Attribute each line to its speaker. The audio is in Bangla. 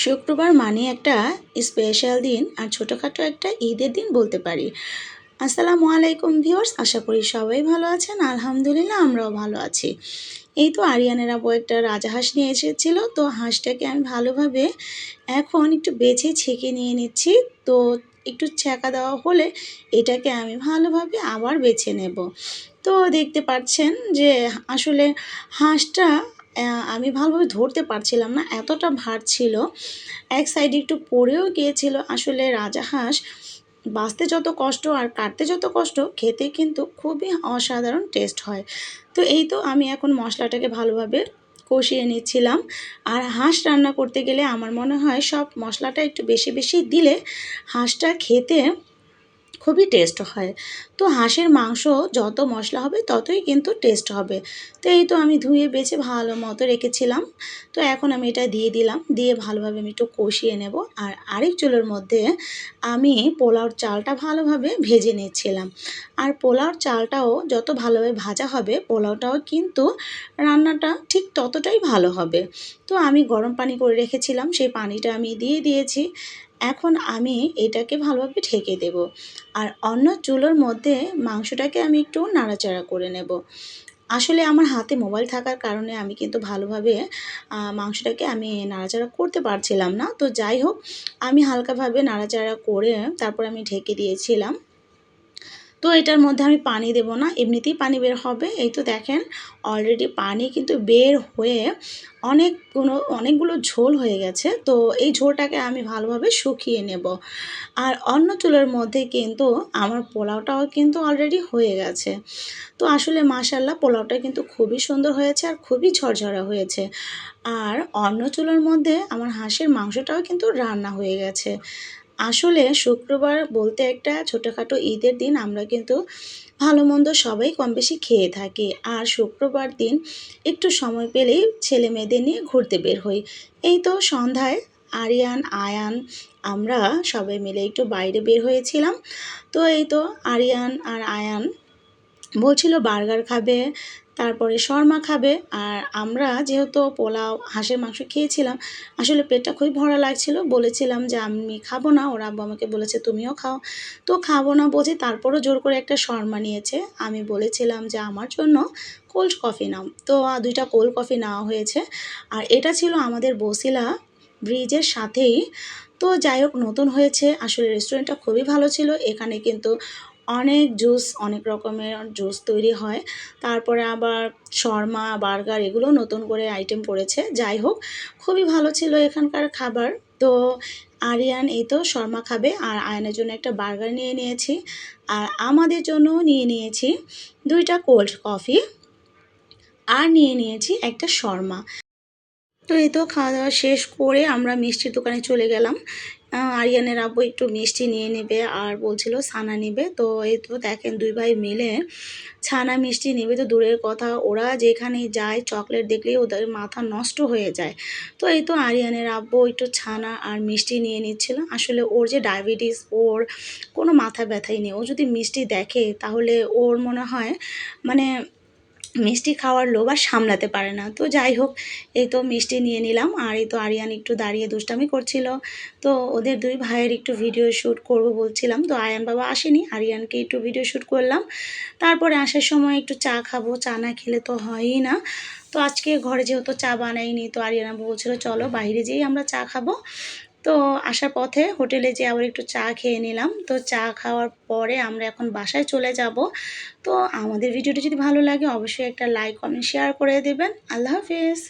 Speaker 1: শুক্রবার মানে একটা স্পেশাল দিন, আর ছোটোখাটো একটা ঈদের দিন বলতে পারি। আসসালামু আলাইকুম ভিউয়ার্স, আশা করি সবাই ভালো আছেন, আলহামদুলিল্লাহ আমরাও ভালো আছি। এই তো আরিয়ানের আবু একটা রাজাহাঁস নিয়ে এসেছিল, তো হাঁসটাকে আমি ভালোভাবে এখন একটু বেছে ছেঁকে নিয়ে নিচ্ছি, তো একটু ছেঁকা দেওয়া হলে এটাকে আমি ভালোভাবে আবার বেছে নেব। তো দেখতে পাচ্ছেন যে আসলে হাঁসটা আমি ভালোভাবে ধরতে পারছিলাম না, এতটা ভার ছিল। এক সাইডে একটু পড়েও গিয়েছিল আসলে রাজাহাঁস। বাঁচতে যত কষ্ট আর কাটতে যত কষ্ট, খেতে কিন্তু খুবই অসাধারণ টেস্ট হয়। তো এই তো আমি এখন মশলাটাকে ভালোভাবে কষিয়ে নিচ্ছিলাম। আর হাঁস রান্না করতে গেলে আমার মনে হয় সব মশলাটা একটু বেশি বেশি দিলে হাঁসটা খেতে খুবই টেস্ট হয়। তো হাঁসের মাংস যত মশলা হবে ততই কিন্তু টেস্ট হবে। তো এই তো আমি ধুয়ে বেছে ভালো মতো রেখেছিলাম। তো এখন আমি এটা দিয়ে দিলাম। দিয়ে ভালোভাবে আমি একটু কষিয়ে নেব। আর আরেক চুলোর মধ্যে আমি পোলাওর চালটা ভালোভাবে ভেজে নিচ্ছিলাম। আর পোলাওর চালটাও যত ভালোভাবে ভাজা হবে পোলাওটাও কিন্তু রান্নাটা ঠিক ততটাই ভালো হবে। তো আমি গরম পানি করে রেখেছিলাম। সেই পানিটা আমি দিয়ে দিয়েছি। এখন আমি এটাকে ভালোভাবে ঢেকে দেব। আর অন্য চুলোর মধ্যে মাংসটাকে আমি একটু নাড়াচাড়া করে নেব। আসলে আমার হাতে মোবাইল থাকার কারণে আমি কিন্তু ভালোভাবে মাংসটাকে আমি নাড়াচাড়া করতে পারছিলাম না। তো যাই হোক, আমি হালকাভাবে নাড়াচাড়া করে তারপর আমি ঢেকে দিয়েছিলাম। তো এটার মধ্যে আমি পানি দেব না, এমনিতেই পানি বের হবে। এই তো দেখেন অলরেডি পানি কিন্তু বের হয়ে অনেকগুলো অনেকগুলো ঝোল হয়ে গেছে। তো এই ঝোলটাকে আমি ভালোভাবে শুকিয়ে নেব। আর অন্য চুলের মধ্যে কিন্তু আমার পোলাওটাও কিন্তু অলরেডি হয়ে গেছে। তো আসলে মাসাল্লাহ পোলাওটা কিন্তু খুবই সুন্দর হয়েছে আর খুবই ঝরঝরা হয়েছে। আর অন্য চুলের মধ্যে আমার হাঁসের মাংসটাও কিন্তু রান্না হয়ে গেছে। আসলে শুক্রবার বলতে একটা ছোটোখাটো ঈদের দিন আমরা কিন্তু ভালো মন্দ সবাই কম বেশি খেয়ে থাকি। আর শুক্রবার দিন একটু সময় পেলেই ছেলে মেয়েদের নিয়ে ঘুরতে বের হই। এই তো সন্ধ্যায় আরিয়ান, আয়ান আমরা সবাই মিলে একটু বাইরে বের হয়েছিলাম। তো এই তো আরিয়ান আর আয়ান বলছিল বার্গার খাবে, তারপরে শর্মা খাবে। আর আমরা যেহেতু পোলাও, হাঁসের মাংস খেয়েছিলাম, আসলে পেটটা খুবই ভরা লাগছিল। বলেছিলাম যে আমি খাব না, ওরা আব্বু আমাকে বলেছে তুমিও খাও। তো খাব না বোঝে তারপরও জোর করে একটা শর্মা নিয়েছে। আমি বলেছিলাম যে আমার জন্য কোল্ড কফি নাও। তো দুইটা কোল্ড কফি নেওয়া হয়েছে। আর এটা ছিল আমাদের বসিলা ব্রিজের সাথেই। তো যাই হোক, নতুন হয়েছে। আসলে রেস্টুরেন্টটা খুবই ভালো ছিল। এখানে কিন্তু অনেক জুস, অনেক রকমের জুস তৈরি হয়। তারপরে আবার শর্মা, বার্গার এগুলো নতুন করে আইটেম করেছে যাই হোক, খুবই ভালো ছিল এখানকার খাবার। তো আরিয়ান এই তো শর্মা খাবে, আর আয়নের জন্য একটা বার্গার নিয়ে নিয়েছি। আর আমাদের জন্য নিয়ে নিয়েছি দুইটা কোল্ড কফি আর নিয়ে নিয়েছি একটা শর্মা। তো এই তো খাওয়া দাওয়া শেষ করে আমরা মিষ্টির দোকানে চলে গেলাম। আরিয়ানের আব্বু একটু মিষ্টি নিয়ে নেবে আর বলছিল ছানা নেবে। তো এই তো দেখেন দুই ভাই মিলে ছানা মিষ্টি নেবে। তো দূরের কথা, ওরা যেখানে যায় চকলেট দেখলেই ওদের মাথা নষ্ট হয়ে যায়। তো এই তো আরিয়ানের আব্বু একটু ছানা আর মিষ্টি নিয়ে নিচ্ছিল। আসলে ওর যে ডায়াবেটিস, ওর কোনো মাথা ব্যথাই নেই। ও যদি মিষ্টি দেখে তাহলে ওর মনে হয় মানে মিষ্টি খাওয়ার লোভ আর সামলাতে পারে না। তো যাই হোক, এই তো মিষ্টি নিয়ে নিলাম আর এই তো আরিয়ান একটু দাঁড়িয়ে দুষ্টামি করছিল। তো ওদের দুই ভাইয়ের একটু ভিডিও শ্যুট করব বলছিলাম। তো আয়ান বাবা আসেনি, আরিয়ানকে একটু ভিডিও শ্যুট করলাম। তারপরে আসার সময় একটু চা খাব, চা না খেলে তো হয়ই না। তো আজকে ঘরে যেহেতু চা বানাইনি, তো আরিয়ানা বলছিল, চলো বাইরে যেয়েই আমরা চা খাব। তো আসার পথে হোটেলে যে আবার একটু চা খেয়ে নিলাম। তো চা খাওয়ার পরে আমরা এখন বাসায় চলে যাব। তো আমাদের ভিডিওটি যদি ভালো লাগে অবশ্যই একটা লাইক কমেন্ট শেয়ার করে দেবেন। আল্লাহ হাফিজ।